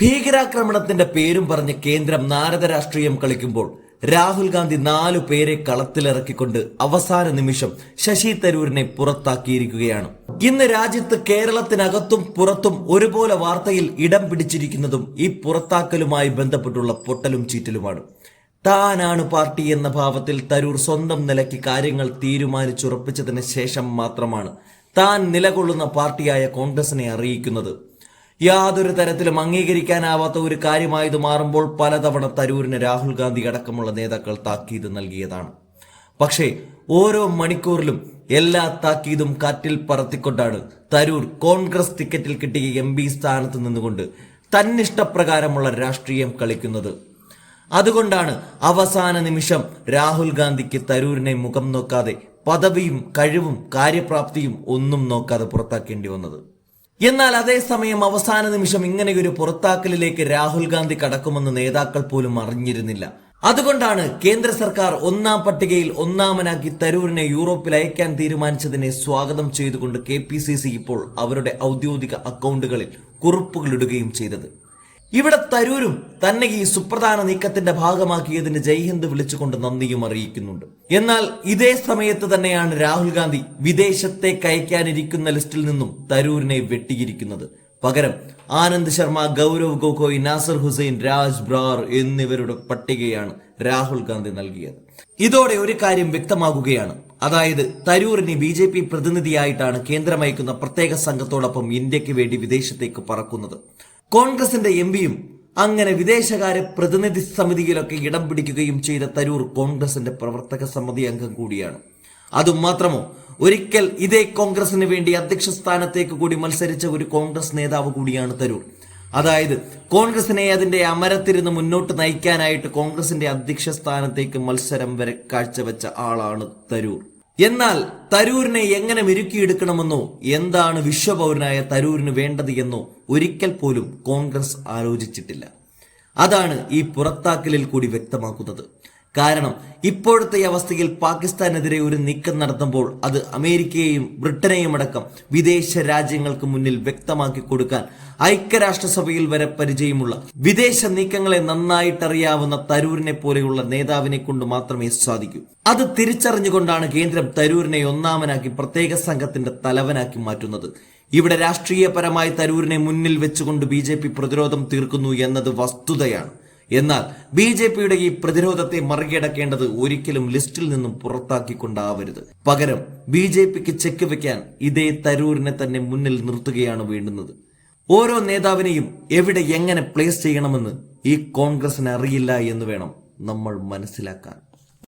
ഭീകരാക്രമണത്തിന്റെ പേരും പറഞ്ഞ് കേന്ദ്രം നാരദ രാഷ്ട്രീയം കളിക്കുമ്പോൾ രാഹുൽ ഗാന്ധി നാലു പേരെ കളത്തിലിറക്കിക്കൊണ്ട് അവസാന നിമിഷം ശശി തരൂരിനെ പുറത്താക്കിയിരിക്കുകയാണ്. ഇന്ന് രാജ്യത്ത് കേരളത്തിനകത്തും പുറത്തും ഒരുപോലെ വാർത്തയിൽ ഇടം പിടിച്ചിരിക്കുന്നതും ഈ പുറത്താക്കലുമായി ബന്ധപ്പെട്ടുള്ള പൊട്ടലും ചീറ്റലുമാണ്. താനാണ് പാർട്ടി എന്ന ഭാവത്തിൽ തരൂർ സ്വന്തം നിലയ്ക്ക് കാര്യങ്ങൾ തീരുമാനിച്ചുറപ്പിച്ചതിന് ശേഷം മാത്രമാണ് താൻ നിലകൊള്ളുന്ന പാർട്ടിയായ കോൺഗ്രസിനെ അറിയിക്കുന്നത്. യാതൊരു തരത്തിലും അംഗീകരിക്കാനാവാത്ത ഒരു കാര്യമായത് മാറുമ്പോൾ പലതവണ തരൂരിന് രാഹുൽ ഗാന്ധി അടക്കമുള്ള നേതാക്കൾ താക്കീത് നൽകിയതാണ്. പക്ഷേ ഓരോ മണിക്കൂറിലും എല്ലാ താക്കീതും കാറ്റിൽ പറത്തിക്കൊണ്ടാണ് തരൂർ കോൺഗ്രസ് ടിക്കറ്റിൽ കിട്ടിയ എം പി സ്ഥാനത്ത് നിന്നുകൊണ്ട് തന്നിഷ്ടപ്രകാരമുള്ള രാഷ്ട്രീയം കളിക്കുന്നത്. അതുകൊണ്ടാണ് അവസാന നിമിഷം രാഹുൽ ഗാന്ധിക്ക് തരൂരിനെ മുഖം നോക്കാതെ പദവിയും കഴിവും കാര്യപ്രാപ്തിയും ഒന്നും നോക്കാതെ പുറത്താക്കേണ്ടി വന്നത്. എന്നാൽ അതേസമയം അവസാന നിമിഷം ഇങ്ങനെയൊരു പുറത്താക്കലിലേക്ക് രാഹുൽ ഗാന്ധി കടക്കുമെന്ന് നേതാക്കൾ പോലും അറിഞ്ഞിരുന്നില്ല. അതുകൊണ്ടാണ് കേന്ദ്ര സർക്കാർ ഒന്നാം പട്ടികയിൽ ഒന്നാമനാക്കി തരൂരിനെ യൂറോപ്പിൽ അയക്കാൻ തീരുമാനിച്ചതിനെ സ്വാഗതം ചെയ്തുകൊണ്ട് കെ ഇപ്പോൾ അവരുടെ ഔദ്യോഗിക അക്കൗണ്ടുകളിൽ കുറിപ്പുകളിടുകയും ചെയ്തത്. ഇവിടെ തരൂരും തന്നെ ഈ സുപ്രധാന നീക്കത്തിന്റെ ഭാഗമാക്കിയതിന് ജയ്ഹിന്ദ് വിളിച്ചുകൊണ്ട് നന്ദിയും അറിയിക്കുന്നുണ്ട്. എന്നാൽ ഇതേ സമയത്ത് തന്നെയാണ് രാഹുൽ ഗാന്ധി വിദേശത്തെ കയക്കാനിരിക്കുന്ന ലിസ്റ്റിൽ നിന്നും തരൂരിനെ വെട്ടിയിരിക്കുന്നത്. പകരം ആനന്ദ് ശർമ്മ ഗൗരവ് ഗൊഗോയ് നാസർ ഹുസൈൻ രാജ് ബ്രാർ എന്നിവരുടെ പട്ടികയാണ് രാഹുൽ ഗാന്ധി നൽകിയത്. ഇതോടെ ഒരു കാര്യം വ്യക്തമാകുകയാണ്. അതായത് തരൂരിനെ ബി ജെ പി പ്രതിനിധിയായിട്ടാണ് കേന്ദ്രമയക്കുന്ന പ്രത്യേക സംഘത്തോടൊപ്പം ഇന്ത്യയ്ക്ക് വേണ്ടി വിദേശത്തേക്ക് പറക്കുന്നത്. കോൺഗ്രസിന്റെ എം പിയും അങ്ങനെ വിദേശകാര്യ പ്രതിനിധി സമിതിയിലൊക്കെ ഇടം പിടിക്കുകയും ചെയ്ത തരൂർ കോൺഗ്രസിന്റെ പ്രവർത്തക സമിതി അംഗം കൂടിയാണ്. അതും മാത്രമോ ഒരിക്കൽ ഇതേ കോൺഗ്രസിന് വേണ്ടി അധ്യക്ഷ സ്ഥാനത്തേക്ക് കൂടി മത്സരിച്ച ഒരു കോൺഗ്രസ് നേതാവ് കൂടിയാണ് തരൂർ. അതായത് കോൺഗ്രസിനെ അതിന്റെ അമരത്തിരുന്ന് മുന്നോട്ട് നയിക്കാനായിട്ട് കോൺഗ്രസിന്റെ അധ്യക്ഷ സ്ഥാനത്തേക്ക് മത്സരം വരെ കാഴ്ചവെച്ച ആളാണ് തരൂർ. എന്നാൽ തരൂരിനെ എങ്ങനെ മെരുക്കിയെടുക്കണമെന്നോ എന്താണ് വിശ്വപൗരനായ തരൂരിന് വേണ്ടത് എന്നോ ഒരിക്കൽ പോലും കോൺഗ്രസ് ആലോചിച്ചിട്ടില്ല. അതാണ് ഈ പുറത്താക്കലിൽ കൂടി വ്യക്തമാക്കുന്നത്. കാരണം ഇപ്പോഴത്തെ അവസ്ഥയിൽ പാകിസ്ഥാനെതിരെ ഒരു നീക്കം നടത്തുമ്പോൾ അത് അമേരിക്കയെയും ബ്രിട്ടനെയും അടക്കം വിദേശ രാജ്യങ്ങൾക്ക് മുന്നിൽ വ്യക്തമാക്കി കൊടുക്കാൻ ഐക്യരാഷ്ട്രസഭയിൽ വരെ പരിചയമുള്ള വിദേശ നീക്കങ്ങളെ നന്നായിട്ടറിയാവുന്ന തരൂരിനെ പോലെയുള്ള നേതാവിനെ കൊണ്ട് മാത്രമേ സാധിക്കൂ. അത് തിരിച്ചറിഞ്ഞുകൊണ്ടാണ് കേന്ദ്രം തരൂരിനെ ഒന്നാമനാക്കി പ്രത്യേക സംഘത്തിന്റെ തലവനാക്കി മാറ്റുന്നത്. ഇവിടെ രാഷ്ട്രീയപരമായി തരൂരിനെ മുന്നിൽ വെച്ചുകൊണ്ട് ബി പ്രതിരോധം തീർക്കുന്നു എന്നത് വസ്തുതയാണ്. എന്നാൽ ബി ജെ പിയുടെ ഈ പ്രതിരോധത്തെ മറികടക്കേണ്ടത് ഒരിക്കലും ലിസ്റ്റിൽ നിന്നും പുറത്താക്കിക്കൊണ്ടാവരുത്. പകരം ബി ജെ പിക്ക് ചെക്ക് വെക്കാൻ ഇതേ തരൂരിനെ തന്നെ മുന്നിൽ നിർത്തുകയാണ് വേണ്ടുന്നത്. ഓരോ നേതാവിനെയും എവിടെ എങ്ങനെ പ്ലേസ് ചെയ്യണമെന്ന് ഈ കോൺഗ്രസിന് അറിയില്ല എന്ന് വേണം നമ്മൾ മനസ്സിലാക്കാൻ.